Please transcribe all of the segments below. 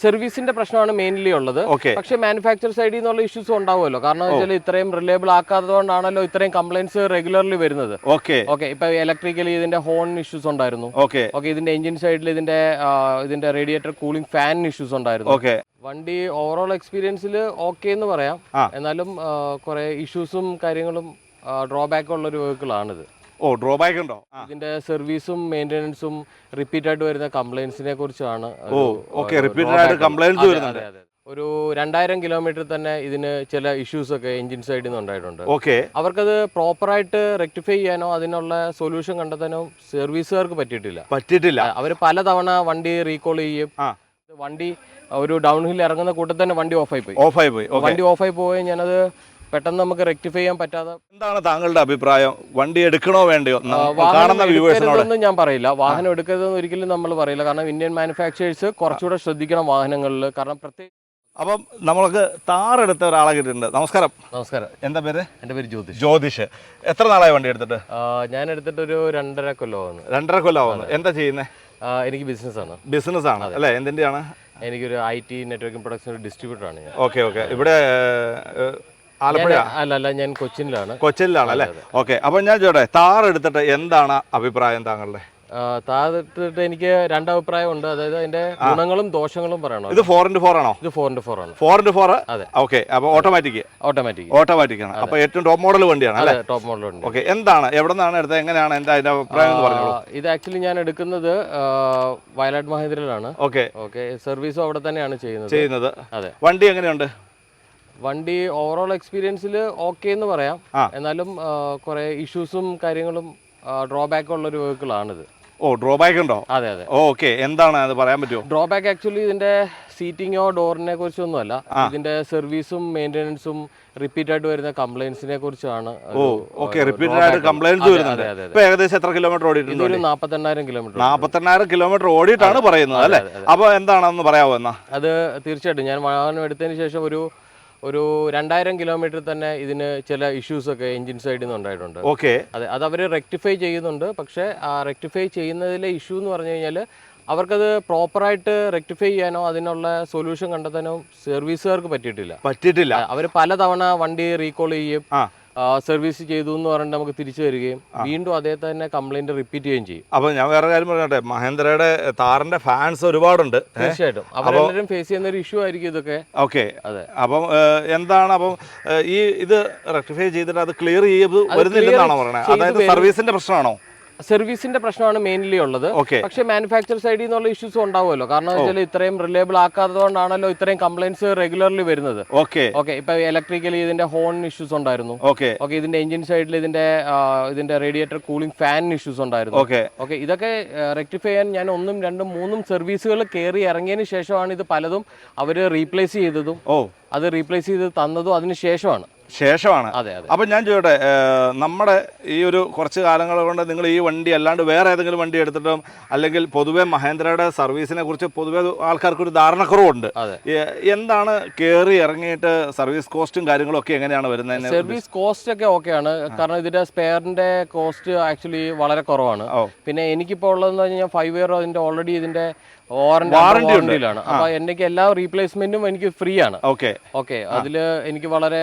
സർവീസിന്റെ പ്രശ്നമാണ് മെയിൻലി ഉള്ളത്. ഓക്കെ പക്ഷേ മാനുഫാക്ചർ സൈഡിൽ നിന്നുള്ള ഇഷ്യൂസ് ഉണ്ടാവുമല്ലോ. കാരണം വെച്ചാൽ ഇത്രയും റിലയബിൾ ആക്കാത്തതുകൊണ്ടാണല്ലോ ഇത്രയും കംപ്ലൈൻസ് റെഗുലർലി വരുന്നത്. ഓക്കെ ഓക്കെ ഇപ്പൊ ഇലക്ട്രിക്കലി ഇതിന്റെ ഹോൺ ഇഷ്യൂസ് ഉണ്ടായിരുന്നു. ഓക്കെ ഓക്കെ ഇതിന്റെ എഞ്ചിൻ സൈഡിൽ ഇതിന്റെ ഇതിന്റെ റേഡിയേറ്റർ കൂളിംഗ് ഫാൻ ഇഷ്യൂസ് ഉണ്ടായിരുന്നു. ഓക്കെ വണ്ടി ഓവറോൾ എക്സ്പീരിയൻസിൽ ഓക്കെ എന്ന് പറയാം. എന്നാലും കുറെ ഇഷ്യൂസും കാര്യങ്ങളും ഡ്രോബാക്ക് ഉള്ള ഒരു വെഹിക്കിൾ ആണിത്. ഓ ഡ്രോബാക്ക് ഉണ്ടോ. ഇതിന്റെ സർവീസും മെയിന്റെനൻസും റിപ്പീറ്റ് ആയിട്ട് വരുന്ന കംപ്ലൈൻസിനെ കുറിച്ചാണ് ഓ ഓക്കെ റിപ്പീറ്റഡ് ആയിട്ട് കംപ്ലൈൻസ് വരുന്നുണ്ട്. ഒരു രണ്ടായിരം കിലോമീറ്റർ തന്നെ ഇതിന് ചില ഇഷ്യൂസ് ഒക്കെ എഞ്ചിൻ സൈഡിൽ നിന്ന് ഉണ്ടായിട്ടുണ്ട്. ഓക്കെ അവർക്കത് പ്രോപ്പറായിട്ട് റെക്ടിഫൈ ചെയ്യാനോ അതിനുള്ള സൊല്യൂഷൻ കണ്ടെത്താനോ സർവീസുകാർക്ക് പറ്റിയിട്ടില്ല. പറ്റിയിട്ടില്ല. അവർ പലതവണ വണ്ടി റീകോൾ ചെയ്യും. വണ്ടി ഒരു ഡൗൺ ഹിൽ ഇറങ്ങുന്ന കൂട്ടത്തിൽ തന്നെ വണ്ടി ഓഫായി പോയി. ഓഫായി പോയി. വണ്ടി ഓഫായി പോയി ഞാനത് പെട്ടെന്ന് നമുക്ക് റെക്ടിഫൈ ചെയ്യാൻ പറ്റാതെ എന്താണ് താങ്കളുടെ അഭിപ്രായം? വണ്ടി എടുക്കണോ വേണ്ടയോ? വാഹനം കാണുന്ന വ്യൂവേഴ്സിനോട് ഞാൻ പറയില്ല. വാഹനം എടുക്കരുതെന്ന് ഒരിക്കലും നമ്മൾ പറയില്ല. കാരണം ഇന്ത്യൻ മാനുഫാക്ചറേഴ്സ് കുറച്ചുകൂടെ ശ്രദ്ധിക്കണം വാഹനങ്ങളിൽ. കാരണം പ്രത്യേകം അപ്പം നമ്മൾക്ക് താറെടുത്ത ഒരാളെ കിട്ടിയിട്ടുണ്ട്. നമസ്കാരം. നമസ്കാരം. എന്താ പേര്? എന്റെ പേര് ജ്യോതിഷ്. ജ്യോതിഷ്. എത്ര നാളായി വണ്ടി എടുത്തിട്ട്? ഞാൻ എടുത്തിട്ട് ഒരു രണ്ടര കൊല്ലമാണ് രണ്ടര കൊല്ലമാവുന്നു. എന്താ ചെയ്യുന്നത് എനിക്ക് ബിസിനസ്സാണ്. ബിസിനസ് ആണ് അല്ലേ? എന്തിന്റെയാണ്? എനിക്കൊരു I T networking production distributor ആണ് ഞാൻ. Okay okay. ഇവിടെ ആലപ്പുഴ? അല്ല അല്ല ഞാൻ കൊച്ചിനിലാണ്. കൊച്ചിയിലാണ് അല്ലേ ഓക്കെ അപ്പൊ ഞാൻ ചോട്ടെ താർ എടുത്തിട്ട് എന്താണ് അഭിപ്രായം താങ്കളുടെ? താഴത്തിട്ട് എനിക്ക് രണ്ട് അഭിപ്രായം ഉണ്ട് അതായത് അതിന്റെ ഗുണങ്ങളും ദോഷങ്ങളും പറയണം? ഇത് ഫോർ ഇന്റു ഫോർ ആണോ? ഇത് ഫോർ ഇന്റു ഫോർ ആണ്. ഫോർ ഇന്റു ഫോർ അതെ. ഓക്കെ അപ്പൊ ഓട്ടോമാറ്റിക് ഓട്ടോമാറ്റിക് ഓട്ടോമാറ്റിക് ആണ്. അപ്പൊ ഏറ്റവും ടോപ്പ് മോഡൽ വണ്ടിയാണ് അല്ലേ? ടോപ്പ് മോഡൽ വണ്ടി. ഓക്കെ എന്താണ്? എവിടെ നിന്നാണ് എടുത്തത്? എങ്ങനെയാണ്? എന്താ അതിന്റെ അഭിപ്രായം ആ, ഇത് ആക്ച്വലി ഞാൻ എടുക്കുന്നത് വയനാട് മഹേന്ദ്രയിലാണ്. ഓക്കെ. ഓക്കെ സർവീസും അവിടെ തന്നെയാണ് ചെയ്യുന്നത്. ചെയ്യുന്നത്. അതെ. വണ്ടി എങ്ങനെയുണ്ട്? വണ്ടി ഓവറോൾ എക്സ്പീരിയൻസിൽ ഓക്കെ എന്ന് പറയാം. എന്നാലും കുറെ ഇഷ്യൂസും കാര്യങ്ങളും ഡ്രോബാക്ക് ഉള്ള ഒരു വെഹിക്കിൾ ആണിത്. ഓ ഡ്രോബാക്ക് ഉണ്ടോ? അതെ അതെ. ഓക്കെ എന്താണ് അത് പറയാൻ പറ്റുമോ ഡ്രോബാക്ക് ആക്ച്വലി ഇതിന്റെ സീറ്റിങ്ങോ ഡോറിനെ കുറിച്ചൊന്നും അല്ല ഇതിന്റെ സർവീസും മെയിന്റെനൻസും റിപ്പീറ്റ് ആയിട്ട് വരുന്ന കംപ്ലൈൻസിനെ കുറിച്ചാണ് ഓ ഓക്കെ റിപ്പീറ്റഡ് ആയിട്ട് കംപ്ലൈൻസ് വരുന്നുണ്ട്. ഇപ്പൊ ഏകദേശം എത്ര കിലോമീറ്റർ ഓടിയിട്ടുണ്ട് കിലോമീറ്റർ നാപ്പത്തെണ്ണായിരം കിലോമീറ്റർ ഓടിയിട്ടാണ് പറയുന്നത് അല്ലേ? അപ്പൊ എന്താണെന്ന് പറയാമോ എന്നാ? അത് തീർച്ചയായിട്ടും. ഞാൻ വാഹനം എടുത്തതിന് ശേഷം ഒരു ഒരു രണ്ടായിരം കിലോമീറ്റർ തന്നെ ഇതിന് ചില ഇഷ്യൂസ് ഒക്കെ എഞ്ചിൻ സൈഡിൽ നിന്ന് ഉണ്ടായിട്ടുണ്ട്. ഓക്കെ. അതെ അത് അവർ റെക്ടിഫൈ ചെയ്യുന്നുണ്ട്. പക്ഷേ ആ റെക്ടിഫൈ ചെയ്യുന്നതിലെ ഇഷ്യൂ എന്ന് പറഞ്ഞു കഴിഞ്ഞാൽ അവർക്കത് പ്രോപ്പറായിട്ട് റെക്ടിഫൈ ചെയ്യാനോ അതിനുള്ള സൊല്യൂഷൻ കണ്ടെത്താനോ സർവീസുകാർക്ക് പറ്റിയിട്ടില്ല. പറ്റിയിട്ടില്ല. അവർ പലതവണ വണ്ടി റീകോൾ ചെയ്യും. സർവീസ് ചെയ്തു എന്ന് പറഞ്ഞിട്ട് നമുക്ക് തിരിച്ചു വരികയും വീണ്ടും അതേ തന്നെ കംപ്ലൈന്റ് റിപ്പീറ്റ് ചെയ്യുകയും ചെയ്യും. അപ്പൊ ഞാൻ വേറെ കാര്യം പറഞ്ഞോട്ടെ മഹേന്ദ്രയുടെ താറിന്റെ ഫാൻസ് ഒരുപാടുണ്ട് തീർച്ചയായിട്ടും. അവരെല്ലാവരും ഫേസ് ചെയ്യുന്ന ഒരു ഇഷ്യൂ ആയിരിക്കും ഇതൊക്കെ. ഓക്കെ. അതെ. അപ്പം എന്താണ് അപ്പം ഈ ഇത് റെക്ടിഫൈ ചെയ്തിട്ട് അത് ക്ലിയർ ചെയ്ത് വരുന്നില്ലെന്നാണോ പറയുന്നത് അതായത് സർവീസിന്റെ പ്രശ്നമാണോ? സർവീസിന്റെ പ്രശ്നമാണ് മെയിൻലി ഉള്ളത്. പക്ഷേ മാനുഫാക്ചർ സൈഡിൽ നിന്നുള്ള ഇഷ്യൂസ് ഉണ്ടാവുമല്ലോ. കാരണം വെച്ചാൽ ഇത്രയും റിലയബിൾ ആക്കാത്തതുകൊണ്ടാണല്ലോ ഇത്രയും കംപ്ലൈൻസ് റെഗുലർലി വരുന്നത്. ഓക്കെ ഓക്കെ ഇപ്പൊ ഇലക്ട്രിക്കലി ഇതിന്റെ ഹോൺ ഇഷ്യൂസ് ഉണ്ടായിരുന്നു. ഓക്കെ ഓക്കെ ഇതിന്റെ എഞ്ചിൻ സൈഡിൽ ഇതിന്റെ ഇതിന്റെ റേഡിയേറ്റർ കൂളിംഗ് ഫാൻ ഇഷ്യൂസ് ഉണ്ടായിരുന്നു. ഓക്കെ ഓക്കെ ഇതൊക്കെ റെക്ടിഫൈ ചെയ്യാൻ ഞാൻ ഒന്നും രണ്ടും മൂന്നും സർവീസുകൾ കയറി ഇറങ്ങിയതിന് ശേഷമാണ് ഇത് പലതും അവർ റീപ്ലേസ് ചെയ്തതും ഓ അത് റീപ്ലേസ് ചെയ്ത് തന്നതും അതിന് ശേഷമാണ്. ശേഷമാണ്. അപ്പം ഞാൻ ചോദിക്കട്ടെ നമ്മുടെ ഈ ഒരു കുറച്ച് കാലങ്ങൾ കൊണ്ട് നിങ്ങൾ ഈ വണ്ടി അല്ലാണ്ട് വേറെ ഏതെങ്കിലും വണ്ടി എടുത്തിട്ടും അല്ലെങ്കിൽ പൊതുവെ മഹേന്ദ്രയുടെ സർവീസിനെ കുറിച്ച് പൊതുവെ ആൾക്കാർക്ക് ഒരു ധാരണക്കുറവുണ്ട്. എന്താണ് കയറി ഇറങ്ങിയിട്ട് സർവീസ് കോസ്റ്റും കാര്യങ്ങളും ഒക്കെ എങ്ങനെയാണ് വരുന്നത് സർവീസ് കോസ്റ്റ് ഒക്കെ ഓക്കെയാണ്. കാരണം ഇതിന്റെ സ്പെയറിന്റെ കോസ്റ്റ് ആക്ച്വലി വളരെ കുറവാണ്. ഓ. പിന്നെ എനിക്കിപ്പോൾ ഉള്ളതെന്ന് പറഞ്ഞാൽ ഫൈവ് ഇയർ അതിന്റെ ഓൾറെഡി ഇതിന്റെ വാറണ്ടി അപ്പൊ എനിക്ക് എല്ലാ റീപ്ലേസ്മെന്റും എനിക്ക് ഫ്രീ ആണ്. ഓക്കെ. ഓക്കെ. അതിൽ എനിക്ക് വളരെ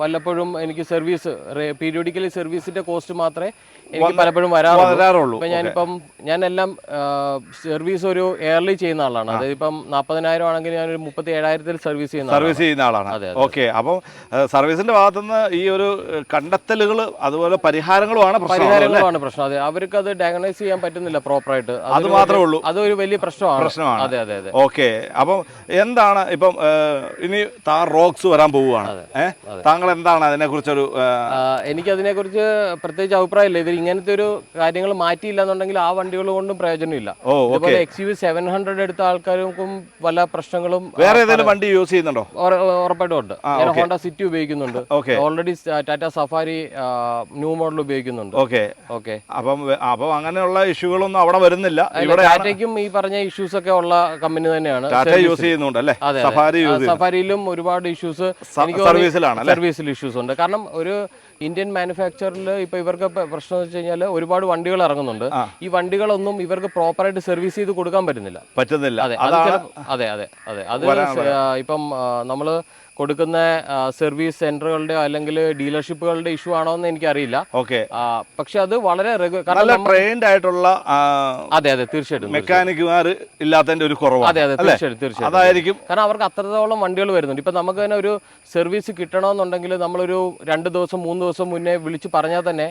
വല്ലപ്പോഴും എനിക്ക് സർവീസ് പീരിയോഡിക്കലി സർവീസിന്റെ കോസ്റ്റ് മാത്രമേ എനിക്ക് പലപ്പോഴും വരാറുള്ളൂ. ഇപ്പം ഞാനിപ്പം ഞാനെല്ലാം സർവീസ് ഒരു എയർലി ചെയ്യുന്ന ആളാണ്. അതായത് ഇപ്പം നാൽപ്പതിനായിരം ആണെങ്കിൽ ഞാൻ ഒരു മുപ്പത്തി ഏഴായിരത്തിൽ സർവീസ് ചെയ്യുന്ന. സർവീസ് ചെയ്യുന്ന ആളാണ് ഓക്കെ. അപ്പം സർവീസിന്റെ ഭാഗത്തുനിന്ന് ഈ ഒരു കണ്ടെത്തലുകൾ അതുപോലെ പരിഹാരങ്ങളുമാണ് പരിഹാരങ്ങളുമാണ് പ്രശ്നം. അതെ. അവർക്ക് അത് ഡയഗ്നൈസ് ചെയ്യാൻ പറ്റുന്നില്ല പ്രോപ്പറായിട്ട് അത് മാത്രമേ ഉള്ളൂ. അതൊരു വലിയ പ്രശ്നമാണ്. പ്രശ്നമാണ്. അതെ അതെ അതെ. ഓക്കെ. അപ്പം എന്താണ് ഇപ്പം ഇനി താർ റോക്സ് വരാൻ പോവുകയാണ്. ഏഹ് താങ്കൾ എന്താണ് അതിനെക്കുറിച്ചൊരു എനിക്കതിനെക്കുറിച്ച് ആ, എനിക്കതിനെ കുറിച്ച് പ്രത്യേകിച്ച് അഭിപ്രായമില്ല. ഇവർ ഇങ്ങനത്തെ ഒരു കാര്യങ്ങൾ മാറ്റിയില്ല എന്നുണ്ടെങ്കിൽ ആ വണ്ടികൾ കൊണ്ടും പ്രയോജനമില്ല. ഇതുപോലെ എക്സ് യു സെവൻ ഹൺഡ്രഡ് എടുത്ത ആൾക്കാർക്കും പല പ്രശ്നങ്ങളും വേറെ ഏതെങ്കിലും വണ്ടി യൂസ് ചെയ്യുന്നുണ്ടോ? ഉറ- ഉറപ്പായിട്ടും ഉണ്ട് ഞാൻ ഹോണ്ട സിറ്റി ഉപയോഗിക്കുന്നുണ്ട്. Already Tata Safari new model ഉപയോഗിക്കുന്നുണ്ട്. ഓക്കെ. ഓക്കെ. അപ്പം അപ്പം അങ്ങനെയുള്ള ഇഷ്യൂകളൊന്നും അവിടെ വരുന്നില്ല. ഇവിടെ ടാറ്റയ്ക്കും ഈ പറഞ്ഞ ഇഷ്യൂസ് ഒക്കെ ഉള്ള കമ്പനി തന്നെയാണ്. ടാറ്റ യൂസ് ചെയ്യുന്നുണ്ട് അല്ലേ? സഫാരി സഫാരിയിലും ഒരുപാട് ഇഷ്യൂസ് സർവീസിലാണ് സർവീസിൽ ഇഷ്യൂസ് ഉണ്ട്. കാരണം ഒരു ഇന്ത്യൻ മാനുഫാക്ചറിൽ ഇപ്പൊ ഇവർക്ക് പ്രശ്നം എന്ന് വെച്ച് കഴിഞ്ഞാൽ ഒരുപാട് വണ്ടികൾ ഇറങ്ങുന്നുണ്ട്. ഈ വണ്ടികളൊന്നും ഇവർക്ക് പ്രോപ്പറായിട്ട് സർവീസ് ചെയ്ത് കൊടുക്കാൻ പറ്റുന്നില്ല. പറ്റുന്നില്ല. അതെ അത് അതെ അതെ അതെ. ഇപ്പം നമ്മൾ കൊടുക്കുന്ന സർവീസ് സെന്ററുകളുടെ അല്ലെങ്കിൽ ഡീലർഷിപ്പുകളുടെ ഇഷ്യൂ ആണോ എന്ന് എനിക്കറിയില്ല. ഓക്കെ പക്ഷെ അത് വളരെ ട്രെയിൻഡ് ആയിട്ടുള്ള അതെ അതെ തീർച്ചയായിട്ടും മെക്കാനിക്കുമാർ ഇല്ലാത്തതിന്റെ ഒരു കുറവ് അതെ അതെ തീർച്ചയായിട്ടും തീർച്ചയായിട്ടും അതായിരിക്കും. കാരണം അവർക്ക് അത്രത്തോളം വണ്ടികൾ വരുന്നുണ്ട്. ഇപ്പൊ നമുക്ക് തന്നെ ഒരു സർവീസ് കിട്ടണമെന്നുണ്ടെങ്കിൽ നമ്മളൊരു രണ്ട് ദിവസം മൂന്ന് ദിവസം മുന്നേ വിളിച്ച് പറഞ്ഞാൽ തന്നെ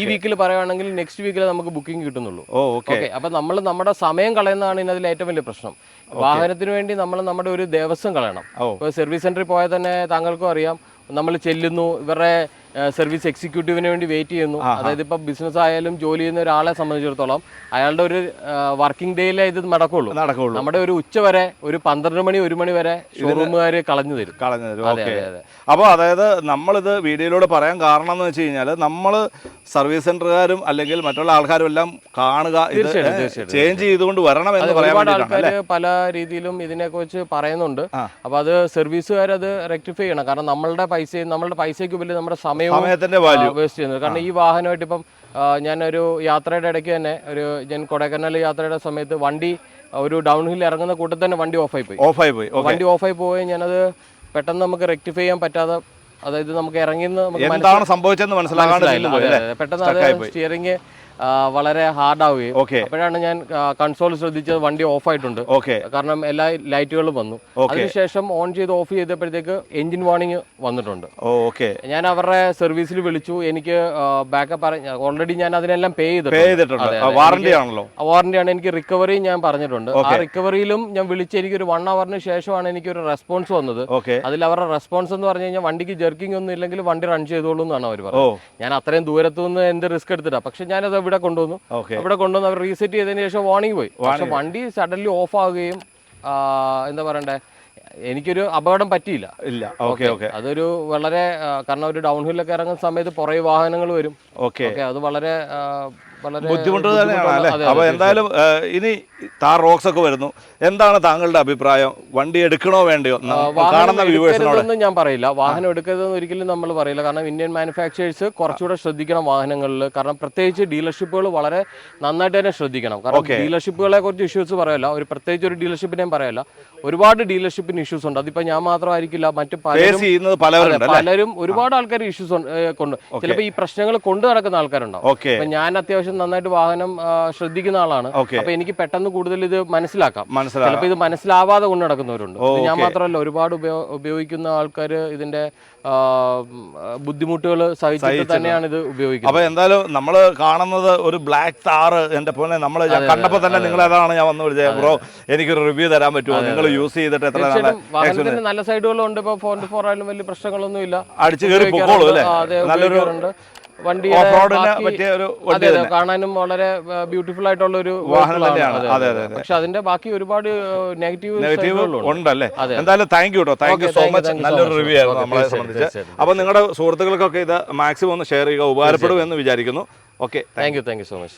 ഈ വീക്കിൽ പറയുകയാണെങ്കിൽ നെക്സ്റ്റ് വീക്കിൽ നമുക്ക് ബുക്കിംഗ് കിട്ടുന്നുള്ളൂ. ഓക്കെ അപ്പൊ നമ്മൾ നമ്മുടെ സമയം കളയുന്നതാണ് ഇതിനതിൽ ഏറ്റവും വലിയ പ്രശ്നം. വാഹനത്തിന് വേണ്ടി നമ്മൾ നമ്മുടെ ഒരു ദിവസം കളയണം. ഇപ്പോൾ സർവീസ് സെന്ററിൽ പോയാൽ തന്നെ താങ്കൾക്കും അറിയാം. നമ്മൾ ചെല്ലുന്നു. ഇവരുടെ സർവീസ് എക്സിക്യൂട്ടീവിന് വേണ്ടി വെയിറ്റ് ചെയ്യുന്നു. അതായത് ഇപ്പം ബിസിനസ് ആയാലും ജോലി ചെയ്യുന്ന ഒരാളെ സംബന്ധിച്ചിടത്തോളം അയാളുടെ ഒരു വർക്കിംഗ് ഡേയിലേ ഇത് നടക്കുള്ളൂ. നടക്കുള്ളൂ. നമ്മുടെ ഒരു ഉച്ച വരെ ഒരു പന്ത്രണ്ട് മണി ഒരു മണി വരെ ഷോറൂമുകാർ കളഞ്ഞു തരും. കളഞ്ഞു തരും. അതെ അതെ അപ്പോൾ അതായത് നമ്മളിത് വീഡിയോയിലൂടെ പറയാൻ കാരണം എന്ന് വെച്ച് കഴിഞ്ഞാൽ നമ്മൾ സർവീസ് സെന്ററുകാരും അല്ലെങ്കിൽ മറ്റുള്ള ആൾക്കാരും എല്ലാം കാണുക ഇത്. ചേഞ്ച് ചെയ്തുകൊണ്ട് വരണം എന്ന് പറയാൻ ആൾക്കാർ പല രീതിയിലും ഇതിനെ കുറിച്ച് പറയുന്നുണ്ട്. അപ്പോൾ അപ്പൊ അത് സർവീസുകാർ അത് റെക്ടിഫൈ ചെയ്യണം. കാരണം നമ്മളുടെ പൈസയും നമ്മളുടെ പൈസയ്ക്ക് വലിയ നമ്മുടെ സമയവും സമയത്തിന്റെ വാല്യൂ വേസ്റ്റ് ചെയ്യുന്നത്. കാരണം ഈ വാഹനമായിട്ട് ഇപ്പം ഞാനൊരു യാത്രയുടെ ഇടയ്ക്ക് തന്നെ ഒരു ഞാൻ കൊടൈക്കനാൽ യാത്രയുടെ സമയത്ത് വണ്ടി ഒരു ഡൗൺ ഹിൽ ഇറങ്ങുന്ന കൂട്ടത്തിൽ തന്നെ വണ്ടി ഓഫായി പോയി. ഓഫായി പോയി. വണ്ടി ഓഫായി പോയി ഞാനത് പെട്ടെന്ന് നമുക്ക് റെക്ടിഫൈ ചെയ്യാൻ പറ്റാതെ അതായത് നമുക്ക് ഇറങ്ങി എന്താണ് സംഭവിച്ചെന്ന് മനസ്സിലാകാണ്ട്. പെട്ടെന്ന്. സ്റ്റിയറിംഗ് വളരെ ഹാർഡാവുകയും അപ്പോഴാണ് ഞാൻ കൺസോൾ ശ്രദ്ധിച്ചത് വണ്ടി ഓഫ് ആയിട്ടുണ്ട് ഓക്കെ കാരണം എല്ലാ ലൈറ്റുകളും വന്നു. അതിനുശേഷം ഓൺ ചെയ്ത് ഓഫ് ചെയ്തപ്പോഴത്തേക്ക് എഞ്ചിൻ വാണിങ് വന്നിട്ടുണ്ട്. ഓക്കെ ഞാൻ അവരുടെ സർവീസിൽ വിളിച്ചു. എനിക്ക് ബാക്കപ്പ് ഓൾറെഡി ഞാൻ അതിനെല്ലാം പേ ചെയ്തിട്ടുണ്ട്. വാറണ്ടിയാണ് എനിക്ക് റിക്കവറി ഞാൻ പറഞ്ഞിട്ടുണ്ട്. ആ റിക്കവറിയിലും ഞാൻ വിളിച്ച് എനിക്ക് ഒരു വൺ അവറിന് ശേഷമാണ് എനിക്ക് ഒരു റെസ്പോൺസ് വന്നത്. ഓക്കെ അതിൽ അവരുടെ റെസ്പോൺസ് എന്ന് പറഞ്ഞു കഴിഞ്ഞാൽ വണ്ടിക്ക് ജെർക്കിംഗ് ഒന്നും ഇല്ലെങ്കിൽ വണ്ടി റൺ ചെയ്തോളൂ എന്നാണ് അവർ പറഞ്ഞത്. ഞാൻ അത്രയും ദൂരത്തു നിന്ന് എന്ത് റിസ്ക് എടുത്തിട്ടാ? പക്ഷെ ഞാനത് ഇവിടെ കൊണ്ടുവന്നു. ഇവിടെ കൊണ്ടുവന്ന് അവർ റീസെറ്റ് ചെയ്തതിന് ശേഷം വാണിംഗ് പോയി. പക്ഷെ വണ്ടി സഡൻലി ഓഫ് ആവുകയും എന്താ പറയണ്ടേ എനിക്കൊരു അപകടം പറ്റിയില്ല. ഇല്ല. ഓക്കെ ഓക്കെ അതൊരു വളരെ കാരണം ഒരു ഡൗൺ ഹില്ലൊക്കെ ഇറങ്ങുന്ന സമയത്ത് പുറകെ വാഹനങ്ങൾ വരും. ഓക്കെ അത് വളരെ ബുദ്ധിമുട്ട് തന്നെയാണ് അല്ലേ? അപ്പോൾ അപ്പൊ എന്തായാലും ഇനി താർ റോക്സ് ഒക്കെ വരുന്നു. എന്താണ് താങ്കളുടെ അഭിപ്രായം? വണ്ടി എടുക്കണോ വേണ്ടയോ? കാണുന്ന വ്യൂവേഴ്സിനോട് എടുക്കരുതെന്ന് ഞാൻ പറയില്ല. വാഹനം എടുക്കരുതെന്ന് ഒരിക്കലും നമ്മൾ പറയില്ല. കാരണം ഇന്ത്യൻ മാനുഫാക്ചറേഴ്സ് കുറച്ചുകൂടെ ശ്രദ്ധിക്കണം വാഹനങ്ങളിൽ. കാരണം പ്രത്യേകിച്ച് ഡീലർഷിപ്പുകൾ വളരെ നന്നായിട്ട് തന്നെ ശ്രദ്ധിക്കണം. കാരണം ഡീലർഷിപ്പുകളെ കുറിച്ച് ഇഷ്യൂസ് പറയല്ല. ഒരു പ്രത്യേകിച്ച് ഒരു ഡീലർഷിപ്പിനെയും പറയല്ല. ഒരുപാട് ഡീലർഷിപ്പിന് ഇഷ്യൂസ് ഉണ്ട്. അതിപ്പോ ഞാൻ മാത്രമായിരിക്കില്ല. മറ്റു പലരും പലരും ഒരുപാട് ആൾക്കാർ ഇഷ്യൂസ് കൊണ്ട്. ചിലപ്പോൾ ഈ പ്രശ്നങ്ങൾ കൊണ്ടു നടക്കുന്ന ആൾക്കാരുണ്ടാവും. ഞാൻ അത്യാവശ്യം നന്നായിട്ട് വാഹനം ശ്രദ്ധിക്കുന്ന ആളാണ്. അപ്പൊ എനിക്ക് പെട്ടെന്ന് കൂടുതൽ ഇത് മനസ്സിലാക്കാം. ചിലപ്പോൾ ഇത് മനസ്സിലാവാതെ കൊണ്ട് നടക്കുന്നവരുണ്ട്. ഞാൻ മാത്രമല്ല ഒരുപാട് ഉപയോഗിക്കുന്ന ആൾക്കാർ ഇതിന്റെ ബുദ്ധിമുട്ടുകൾ സഹിച്ചിട്ട് തന്നെയാണ് ഇത് ഉപയോഗിക്കുന്നത്. അപ്പൊ എന്തായാലും നമ്മൾ കാണുന്നത് ഒരു ബ്ലാക്ക് താറ് എന്റെ പോലെ നമ്മൾ കണ്ടപ്പോ തന്നെ നിങ്ങൾ ഏതാണ് ഞാൻ വന്നു വിളിച്ചത് ബ്രോ എനിക്കൊരു റിവ്യൂ തരാൻ പറ്റുമോ? നിങ്ങൾ യൂസ് ചെയ്തിട്ട് എത്ര വാഹനത്തിന് നല്ല സൈഡുകളും ഉണ്ട് ഇപ്പൊ ഫോർ ഫോർ ആയാലും വലിയ പ്രശ്നങ്ങളൊന്നും ഇല്ല അടിച്ചു കയറി പൊക്കോളൂ അല്ലേ? നല്ലൊരു വണ്ടി കാണാനും വളരെ ബ്യൂട്ടിഫുൾ ആയിട്ടുള്ള ഒരു വാഹനം തന്നെയാണ്. അതെ, അതെ, അതെ. പക്ഷെ അതിന്റെ ബാക്കി ഒരുപാട് നെഗറ്റീവ് ഉണ്ടല്ലേ? എന്തായാലും താങ്ക് യു കേട്ടോ താങ്ക് യു സോ മച്ച് നല്ലൊരു റിവ്യൂ ആയിരുന്നു നമ്മളെ സംബന്ധിച്ച്. അപ്പൊ നിങ്ങളുടെ സുഹൃത്തുക്കൾക്കൊക്കെ ഇത് മാക്സിമം ഒന്ന് ഷെയർ ചെയ്യുക ഉപകാരപ്പെടും എന്ന് വിചാരിക്കുന്നു. Okay thank you thank you so much